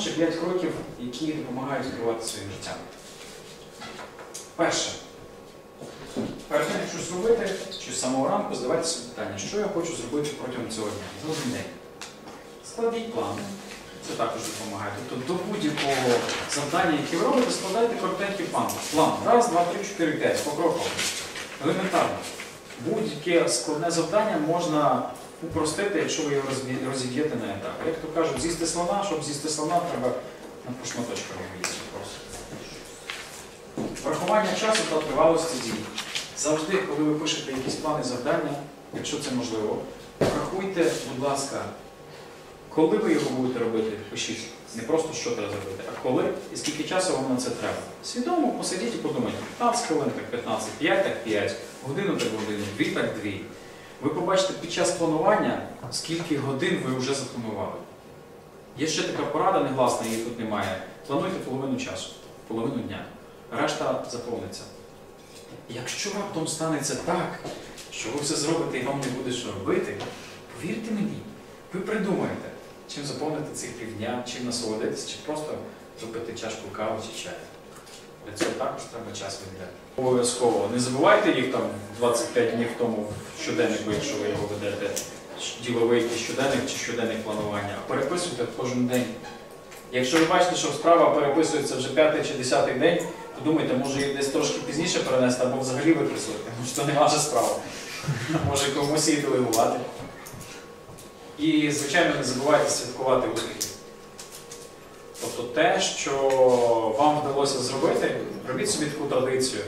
ще 5 кроків, які допомагають керувати своїм життям. Перше. Перед тим, щось робити, чи з самого ранку задавайте собі питання, що я хочу зробити протягом цього дня, за день. Складіть план. Це також допомагає. Тобто до будь-якого завдання, яке ви робите, складайте коротенький план. План. Раз, два, три, чотири, п'ять. Покроково. Елементарно. Будь-яке складне завдання можна упростити, якщо ви його розіб'єте на етапи. Як то кажуть, з'їсти слона, щоб з'їсти слона, треба на по шматочках його просто. Врахування часу та тривалості дій. Завжди, коли ви пишете якісь плани завдання, якщо це можливо, врахуйте, будь ласка, коли ви його будете робити, пишіть. Не просто що треба зробити, а коли і скільки часу вам на це треба. Свідомо посидіть і подумайте, 15 хвилин, так 15, 5, так 5, годину так годину, 2 так 2. Ви побачите під час планування, скільки годин ви вже запланували. Є ще така порада негласна, її тут немає. Плануйте половину часу, половину дня. Решта заповниться. Якщо раптом станеться так, що ви все зробите і вам не буде що робити, повірте мені, ви придумаєте, чим заповнити цих півдня, чим насолодитися, чи просто випити чашку кави чи чаю. Для цього також треба час виділяти. Обов'язково. Не забувайте їх там 25 днів тому в щоденнику, якщо ви його ведете, діловий щоденник чи щоденник планування, а переписуйте кожен день. Якщо ви бачите, що справа переписується вже п'ятий чи десятий день, то думайте, може її десь трошки пізніше перенести або взагалі виписувати, тому що це не ваша справа. Може комусь її делегувати. І, звичайно, не забувайте святкувати успіхи. Тобто те, що вам вдалося зробити, робіть собі таку традицію.